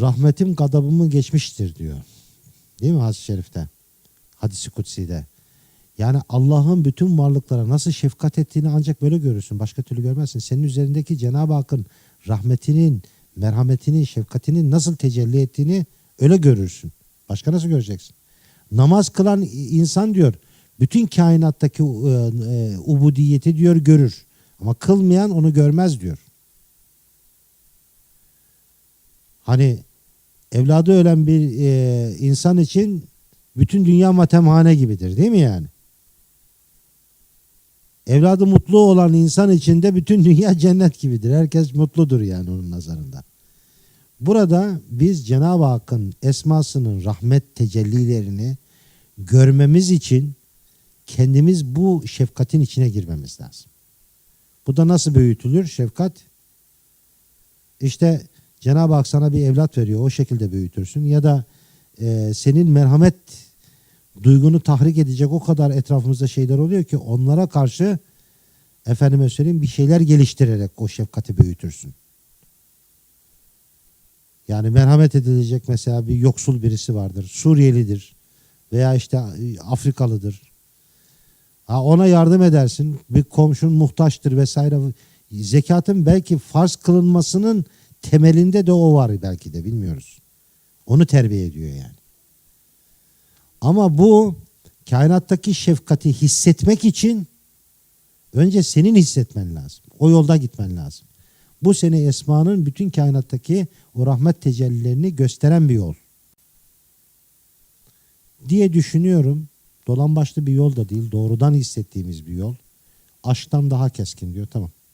rahmetim gadabımı geçmiştir diyor. Değil mi hadis-i şerifte? Hadisi kutsi'de. Yani Allah'ın bütün varlıklara nasıl şefkat ettiğini ancak böyle görürsün. Başka türlü görmezsin. Senin üzerindeki Cenab-ı Hakk'ın rahmetinin, merhametinin, şefkatinin nasıl tecelli ettiğini öyle görürsün. Başka nasıl göreceksin? Namaz kılan insan diyor, bütün kainattaki e, e, ubudiyeti diyor görür. Ama kılmayan onu görmez diyor. Hani evladı ölen bir e, insan için bütün dünya matemhane gibidir değil mi yani? Evladı mutlu olan insan için de bütün dünya cennet gibidir. Herkes mutludur yani onun nazarında. Burada biz Cenab-ı Hakk'ın esmasının rahmet tecellilerini görmemiz için kendimiz bu şefkatin içine girmemiz lazım. Bu da nasıl büyütülür şefkat? İşte Cenab-ı Hak sana bir evlat veriyor. O şekilde büyütürsün. Ya da e, senin merhamet duygunu tahrik edecek o kadar etrafımızda şeyler oluyor ki onlara karşı efendime söyleyeyim bir şeyler geliştirerek o şefkati büyütürsün. Yani merhamet edilecek mesela bir yoksul birisi vardır. Suriyelidir veya işte Afrikalıdır. Ha ona yardım edersin. Bir komşun muhtaçtır vesaire. Zekatın belki farz kılınmasının temelinde de o var belki de bilmiyoruz. Onu terbiye ediyor yani. Ama bu kainattaki şefkati hissetmek için önce senin hissetmen lazım. O yolda gitmen lazım. Bu seni Esma'nın bütün kainattaki o rahmet tecellilerini gösteren bir yol. Diye düşünüyorum. Dolan başlı bir yol da değil. Doğrudan hissettiğimiz bir yol. Aşktan daha keskin diyor. Tamam.